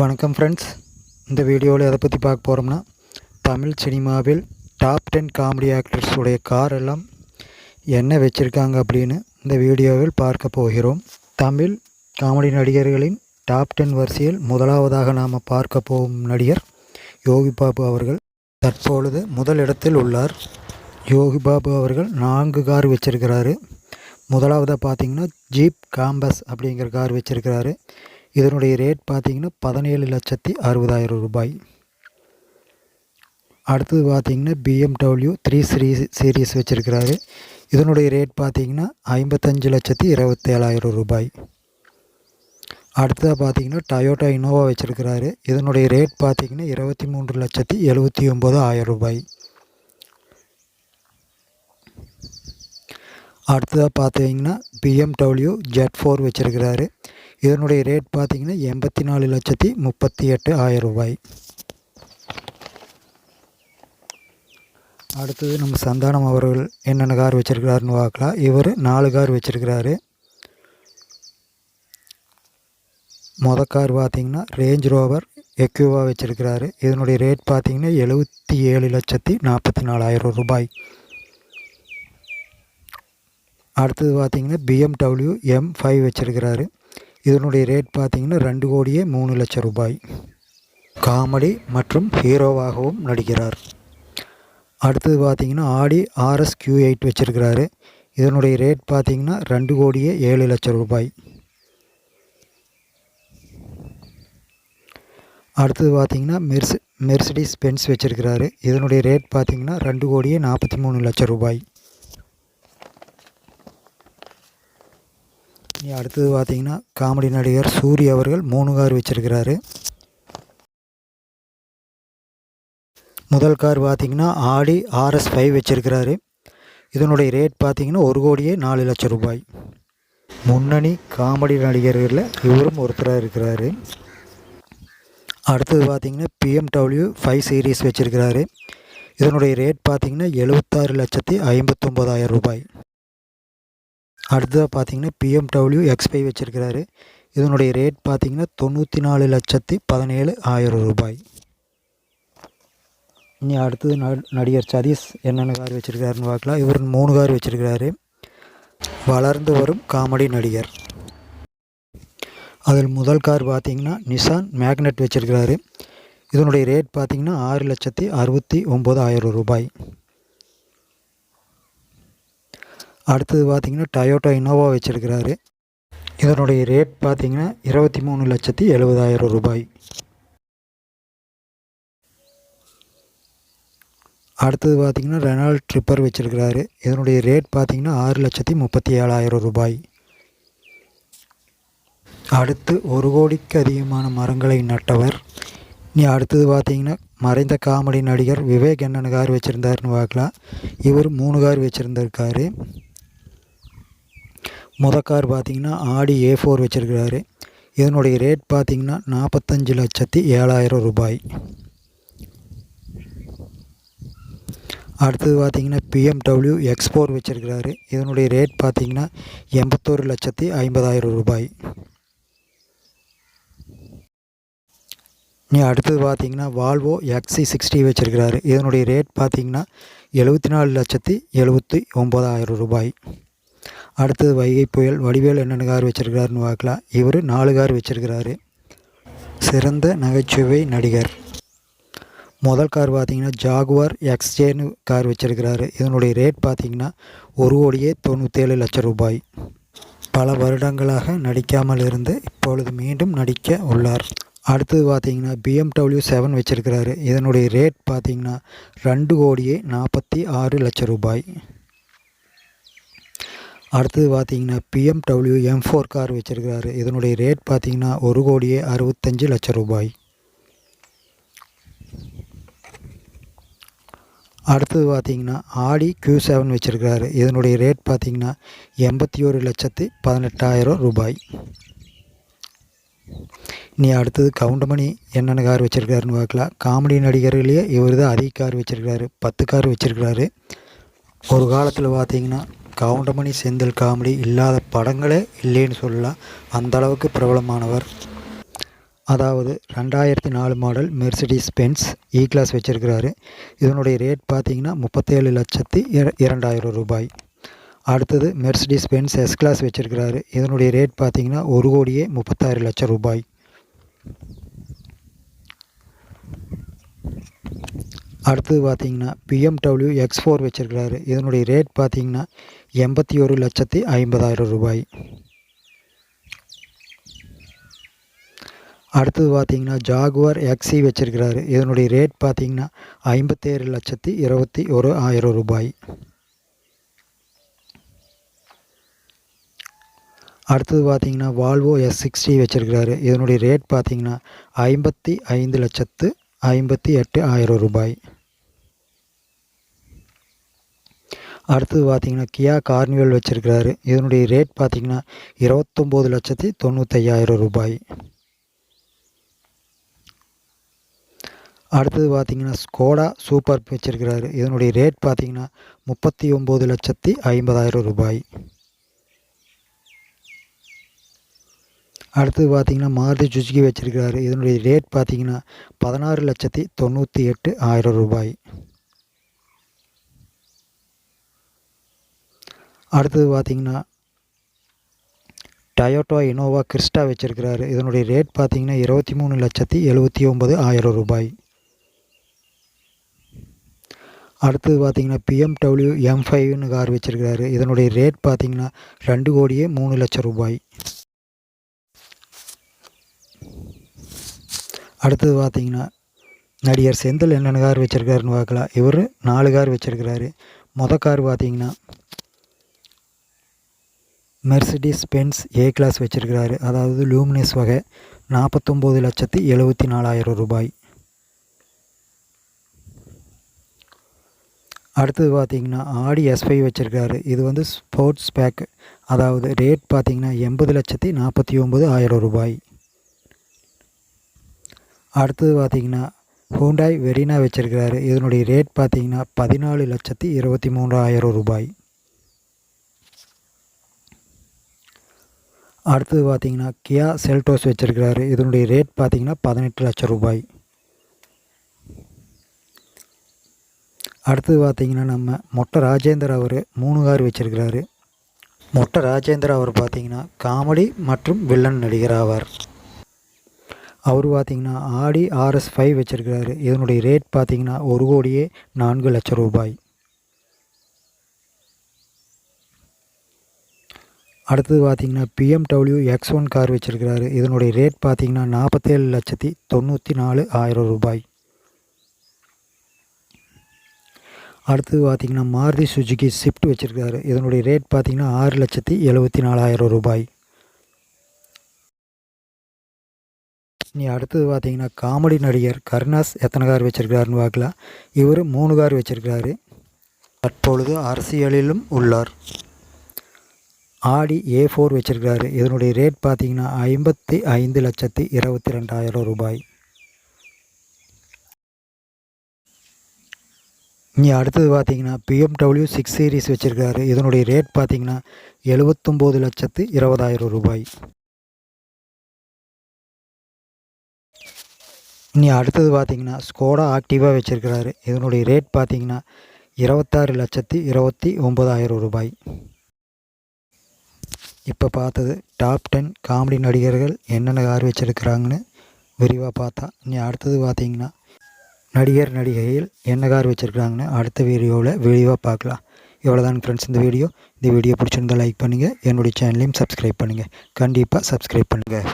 வணக்கம் ஃப்ரெண்ட்ஸ் இந்த வீடியோவில் எதை பற்றி பார்க்க போகிறோம்னா தமிழ் சினிமாவில் டாப் டென் காமெடி ஆக்டர்ஸுடைய கார் எல்லாம் என்ன வச்சுருக்காங்க அப்படின்னு இந்த வீடியோவில் பார்க்க போகிறோம். தமிழ் காமெடி நடிகர்களின் டாப் டென் வரிசையில் முதலாவதாக நாம் பார்க்க போகும் நடிகர் யோகி பாபு அவர்கள். தற்பொழுது முதல் இடத்தில் உள்ளார். யோகி பாபு அவர்கள் நான்கு கார் வச்சுருக்கிறாரு. முதலாவதாக பார்த்திங்கன்னா ஜீப் காம்பஸ் அப்படிங்கிற கார் வச்சுருக்கிறாரு. இதனுடைய ரேட் பார்த்தீங்கன்னா பதினேழு லட்சத்தி அறுபதாயிரம் ரூபாய். அடுத்தது பார்த்திங்கன்னா பிஎம்டபிள்யூ த்ரீ சீரீ சீரீஸ் வச்சுருக்கிறாரு. இதனுடைய ரேட் பார்த்திங்கன்னா ஐம்பத்தஞ்சு லட்சத்தி இருபத்தேழாயிரம் ரூபாய். அடுத்ததாக பார்த்தீங்கன்னா டயோட்டா இனோவா வச்சுருக்கிறாரு. இதனுடைய ரேட் பார்த்திங்கன்னா இருபத்தி மூன்று லட்சத்தி எழுபத்தி ஒம்பது ஆயிரம் ரூபாய். அடுத்ததாக பார்த்தீங்கன்னா பிஎம்டபிள்யூ ஜெட் ஃபோர் வச்சுருக்கிறாரு. இதனுடைய ரேட் பார்த்திங்கன்னா எண்பத்தி நாலு லட்சத்தி முப்பத்தி எட்டு ஆயிரம் ரூபாய். அடுத்தது நம்ம சந்தானம் அவர்கள் என்னென்ன கார் வச்சுருக்கிறாருன்னு பார்க்கலாம். இவர் நாலு கார் வச்சுருக்கிறாரு. மொத கார் பார்த்திங்கன்னா ரேஞ்ச் ரோவர் எக்யூவா வச்சுருக்கிறாரு. இதனுடைய ரேட் பார்த்திங்கன்னா எழுபத்தி ஏழு லட்சத்தி நாற்பத்தி நாலாயிரம் ரூபாய். அடுத்தது பார்த்திங்கன்னா பிஎம்டபிள்யூ எம் ஃபைவ் வச்சுருக்கிறாரு. இதனுடைய ரேட் பார்த்தீங்கன்னா ரெண்டு கோடியே மூணு லட்சம் ரூபாய். காமெடி மற்றும் ஹீரோவாகவும் நடிக்கிறார். அடுத்தது பார்த்தீங்கன்னா ஆடி ஆர்எஸ் கியூ எயிட் வச்சுருக்கிறாரு. இதனுடைய ரேட் பார்த்தீங்கன்னா ரெண்டு கோடியே ஏழு லட்சம் ரூபாய். அடுத்தது பார்த்தீங்கன்னா மெர்ஸ் மெர்சிடிஸ் பென்ஸ் வச்சுருக்கிறாரு. இதனுடைய ரேட் பார்த்தீங்கன்னா ரெண்டு கோடியே நாற்பத்தி மூணு லட்சம் ரூபாய். அடுத்தது பார்த்தீங்கன்னா காமெடி நடிகர் சூரிய அவர்கள் மூணு கார் வச்சுருக்கிறாரு. முதல் கார் பார்த்தீங்கன்னா ஆடி ஆர்எஸ் ஃபைவ் வச்சுருக்கிறாரு. இதனுடைய ரேட் பார்த்திங்கன்னா ஒரு கோடியே நாலு லட்சம் ரூபாய். முன்னணி காமெடி நடிகர்களில் இவரும் ஒருத்தராக இருக்கிறாரு. அடுத்தது பார்த்திங்கன்னா பிஎம்டபிள்யூ ஃபைவ் சீரீஸ் வச்சுருக்கிறாரு. இதனுடைய ரேட் பார்த்திங்கன்னா எழுபத்தாறு லட்சத்தி ஐம்பத்தொம்போதாயிரம் ரூபாய். அடுத்ததாக பார்த்தீங்கன்னா பிஎம்டபிள்யூ எக்ஸ் ஃபைவ் வச்சுருக்கிறாரு. இதனுடைய ரேட் பார்த்தீங்கன்னா தொண்ணூற்றி நாலு லட்சத்தி பதினேழு ஆயிரம் ரூபாய். இனி அடுத்தது நடிகர் சதீஷ் என்னென்ன கார் வச்சுருக்காருன்னு பார்க்கலாம். இவர் மூணு கார் வச்சுருக்கிறாரு. வளர்ந்து வரும் காமெடி நடிகர். அதில் முதல் கார் பார்த்திங்கன்னா நிசான் மேக்னெட் வச்சுருக்கிறாரு. இதனுடைய ரேட் பார்த்திங்கன்னா ஆறு லட்சத்தி அறுபத்தி ஒம்பது ஆயிரம் ரூபாய். அடுத்தது பார்த்திங்கன்னா டயோட்டா இனோவா வச்சுருக்கிறாரு. இதனுடைய ரேட் பார்த்திங்கன்னா இருபத்தி மூணு லட்சத்தி எழுபதாயிரம் ரூபாய். அடுத்தது பார்த்திங்கன்னா ரெனால்ட் ட்ரிப்பர் வச்சுருக்கிறாரு. இதனுடைய ரேட் பார்த்திங்கன்னா ஆறு லட்சத்தி முப்பத்தி ஏழாயிரம் ரூபாய். அடுத்து ஒரு கோடிக்கு அதிகமான மரங்களை நட்டவர். நீ அடுத்தது பார்த்திங்கன்னா மறைந்த காமெடி நடிகர் விவேக் என்னென்ன கார் வச்சுருந்தாருன்னு பார்க்கலாம். இவர் மூணு கார் வச்சுருந்துருக்காரு. முத கார் பார்த்தீங்கன்னா ஆடி ஏ ஃபோர் வச்சுருக்கிறாரு. இதனுடைய ரேட் பார்த்தீங்கன்னா நாற்பத்தஞ்சு லட்சத்தி ஏழாயிரம் ரூபாய். அடுத்தது பார்த்தீங்கன்னா பிஎம்டபிள்யூ எக்ஸ் ஃபோர் வச்சுருக்கிறாரு. இதனுடைய ரேட் பார்த்தீங்கன்னா எண்பத்தோரு லட்சத்தி ஐம்பதாயிரம் ரூபாய். நீ அடுத்தது பார்த்தீங்கன்னா வால்வோ எக்ஸி சிக்ஸ்டி வச்சுருக்கிறாரு. இதனுடைய ரேட் பார்த்தீங்கன்னா எழுபத்தி நாலு லட்சத்தி எழுபத்தி ஒம்பதாயிரம் ரூபாய். அடுத்தது வைகை புயல். வடிவேல் என்னென்ன கார் வச்சுருக்கிறாருன்னு பார்க்கலாம். இவர் நாலு கார் வச்சுருக்கிறாரு. சிறந்த நகைச்சுவை நடிகர். முதல் கார் பார்த்தீங்கன்னா ஜாகுவார் எக்ஸ்ஜேனு கார் வச்சுருக்கிறாரு. இதனுடைய ரேட் பார்த்தீங்கன்னா ஒரு கோடியே தொண்ணூற்றேழு லட்சம் ரூபாய். பல வருடங்களாக நடிக்காமல் இருந்து இப்பொழுது மீண்டும் நடிக்க உள்ளார். அடுத்தது பார்த்தீங்கன்னா பிஎம்டபிள்யூ செவன் வச்சுருக்கிறாரு. இதனுடைய ரேட் பார்த்தீங்கன்னா ரெண்டு கோடியே நாற்பத்தி ஆறு லட்சம் ரூபாய். அடுத்தது பார்த்திங்கன்னா பிஎம்டபிள்யூ எம் ஃபோர் கார் வச்சுருக்கிறாரு. இதனுடைய ரேட் பார்த்திங்கன்னா ஒரு கோடியே அறுபத்தஞ்சு லட்சம் ரூபாய். அடுத்தது பார்த்திங்கன்னா ஆடி கியூ செவன் வச்சுருக்கிறாரு. இதனுடைய ரேட் பார்த்தீங்கன்னா எண்பத்தி ஒரு லட்சத்து பதினெட்டாயிரம் ரூபாய். நீ அடுத்தது கவுண்டமணி என்னென்ன கார் வச்சுருக்காருன்னு பார்க்கலாம். காமெடி நடிகர்களையே இவர் தான் அதிக கார் வச்சுருக்காரு பத்து கார் வச்சுருக்கிறாரு. ஒரு காலத்தில் பார்த்தீங்கன்னா கவுண்டமணி செந்தில் காமெடி இல்லாத படங்களே இல்லைன்னு சொல்லலாம். அந்த அளவுக்கு பிரபலமானவர். அதாவது ரெண்டாயிரத்தி நாலு model Mercedes Benz E e class வச்சுருக்கிறாரு. இதனுடைய ரேட் பார்த்திங்கன்னா முப்பத்தேழு லட்சத்தி இர இரண்டாயிரம் ரூபாய். அடுத்தது மெர்சிடிஸ் பென்ஸ் எஸ் கிளாஸ் வச்சுருக்கிறாரு. இதனுடைய ரேட் பார்த்தீங்கன்னா ஒரு கோடியே முப்பத்தாறு லட்சம் ரூபாய். அடுத்தது பார்த்திங்கன்னா பிஎம்டபிள்யூ எக்ஸ் ஃபோர் வச்சுருக்கிறாரு. இதனுடைய ரேட் பார்த்திங்கன்னா எண்பத்தி ஒரு லட்சத்தி ஐம்பதாயிரம் ரூபாய். அடுத்தது பார்த்திங்கன்னா ஜாகுவார் எக்ஸி வச்சுருக்கிறாரு. இதனுடைய ரேட் பார்த்தீங்கன்னா ஐம்பத்தேழு லட்சத்தி இருபத்தி ஒரு ஆயிரம் ரூபாய். அடுத்தது பார்த்திங்கன்னா வால்வோ எஸ் சிக்ஸ்டி வச்சுருக்கிறாரு. இதனுடைய ரேட் பார்த்திங்கன்னா ஐம்பத்தி ஐந்து லட்சத்து ஐம்பத்தி எட்டு ஆயிரம் ரூபாய். அடுத்தது பார்த்தீங்கன்னா கியா கார்னிவல் வச்சுருக்கிறாரு. இதனுடைய ரேட் பார்த்தீங்கன்னா இருபத்தொம்போது லட்சத்தி தொண்ணூத்தையாயிரம் ரூபாய். அடுத்தது பார்த்தீங்கன்னா ஸ்கோடா சூப்பர் வச்சுருக்கிறாரு. இதனுடைய ரேட் பார்த்தீங்கன்னா முப்பத்தி ஒம்பது லட்சத்தி ஐம்பதாயிரம் ரூபாய். அடுத்தது பார்த்திங்கன்னா மாருதி சுசுகி வச்சுருக்கிறாரு. இதனுடைய ரேட் பார்த்திங்கன்னா பதினாறு லட்சத்தி தொண்ணூற்றி எட்டு ஆயிரம் ரூபாய். அடுத்தது பார்த்திங்கன்னா டயோட்டோ இனோவா கிறிஸ்டா வச்சுருக்கிறாரு. இதனுடைய ரேட் பார்த்தீங்கன்னா இருபத்தி மூணு லட்சத்தி எழுபத்தி ஒம்பது ஆயிரம் ரூபாய். அடுத்தது பார்த்திங்கன்னா பிஎம்டபிள்யூ எம் ஃபைவ்னு கார் வச்சுருக்கிறாரு. இதனுடைய ரேட் பார்த்தீங்கன்னா ரெண்டு கோடியே மூணு லட்சம் ரூபாய். அடுத்தது பார்த்தீங்கன்னா நடிகர் செந்தில் என்னென்ன கார் வச்சுருக்காருன்னு பார்க்கலாம். இவர் நாலு கார் வச்சுருக்கிறாரு. மொதல் கார் பார்த்தீங்கன்னா மெர்சிடிஸ் பென்ஸ் ஏ கிளாஸ் வச்சுருக்கிறாரு. அதாவது லூமினஸ் வகை நாற்பத்தொம்போது லட்சத்தி எழுபத்தி நாலாயிரம் ரூபாய். அடுத்தது பார்த்திங்கன்னா ஆடி எஸ்ஃபை வச்சுருக்காரு இது வந்து ஸ்போர்ட்ஸ் பேக் அதாவது ரேட் பார்த்திங்கன்னா எண்பது லட்சத்தி நாற்பத்தி ஒம்பது ஆயிரம் ரூபாய். அடுத்தது பார்த்தீங்கன்னா ஹூண்டாய் வெரினா வச்சுருக்கிறாரு. இதனுடைய ரேட் பார்த்தீங்கன்னா பதினாலு லட்சத்தி இருபத்தி மூன்றாயிரம் ரூபாய். அடுத்தது பார்த்தீங்கன்னா கியா செல்டோஸ் வச்சுருக்கிறாரு. இதனுடைய ரேட் பார்த்தீங்கன்னா பதினெட்டு லட்சம் ரூபாய். அடுத்தது பார்த்தீங்கன்னா நம்ம மொட்டை ராஜேந்தர் அவர் மூணு கார் வச்சுருக்கிறாரு. மொட்டை ராஜேந்தர் அவர் பார்த்தீங்கன்னா காமெடி மற்றும் வில்லன் நடிகர் ஆவார். அவர் பார்த்தீங்கன்னா ஆடி ஆர்எஸ் ஃபைவ் வச்சுருக்கிறாரு. இதனுடைய ரேட் பார்த்தீங்கன்னா ஒரு கோடியே நான்கு லட்சம் ரூபாய். அடுத்தது பார்த்தீங்கன்னா பிஎம்டபிள்யூ எக்ஸ் ஒன் கார் வச்சுருக்கிறாரு. இதனுடைய ரேட் பார்த்தீங்கன்னா நாற்பத்தேழு லட்சத்தி தொண்ணூற்றி நாலு ஆயிரம் ரூபாய். அடுத்தது பார்த்தீங்கன்னா மாருதி சுஜுகி ஸ்விஃப்ட் வச்சுருக்காரு இதனுடைய ரேட் பார்த்தீங்கன்னா ஆறு லட்சத்தி எழுபத்தி நாலாயிரம் ரூபாய். நீ அடுத்தது பார்த்தீங்கன்னா காமெடி நடிகர் கருணாஸ் எத்தனை கார் வச்சுருக்காருன்னு பார்க்கலாம் இவர் மூணு கார் வச்சுருக்காரு தற்பொழுது அரசியலிலும் உள்ளார். ஆடி ஏ ஃபோர் வச்சுருக்காரு இதனுடைய ரேட் பார்த்தீங்கன்னா ஐம்பத்தி ஐந்து லட்சத்தி இருபத்தி ரெண்டாயிரம் ரூபாய். இங்கே அடுத்தது பார்த்தீங்கன்னா பிஎம்டபிள்யூ சிக்ஸ் சீரீஸ் வச்சுருக்காரு இதனுடைய ரேட் பார்த்தீங்கன்னா எழுபத்தொம்போது லட்சத்து இருபதாயிரம் ரூபாய். இனி அடுத்தது பார்த்தீங்கன்னா ஸ்கோடா ஆக்டிவாக வச்சுருக்கிறாரு. இதனுடைய ரேட் பார்த்தீங்கன்னா இருபத்தாறு லட்சத்தி இருபத்தி ஒம்பதாயிரம் ரூபாய். இப்போ பார்த்தது டாப் டென் காமெடி நடிகர்கள் என்னென்ன கார் வச்சுருக்கிறாங்கன்னு விரிவாக பார்த்தா. இனி அடுத்தது பார்த்தீங்கன்னா நடிகர் நடிகையில் என்ன கார் வச்சுருக்காங்கன்னு அடுத்த வீடியோவில் விரிவாக பார்க்கலாம். இவ்வளோதான் ஃப்ரெண்ட்ஸ் இந்த வீடியோ. இந்த வீடியோ பிடிச்சிருந்தால் லைக் பண்ணுங்கள் என்னுடைய சேனலையும் சப்ஸ்கிரைப் பண்ணுங்கள் கண்டிப்பாக சப்ஸ்கிரைப் பண்ணுங்கள்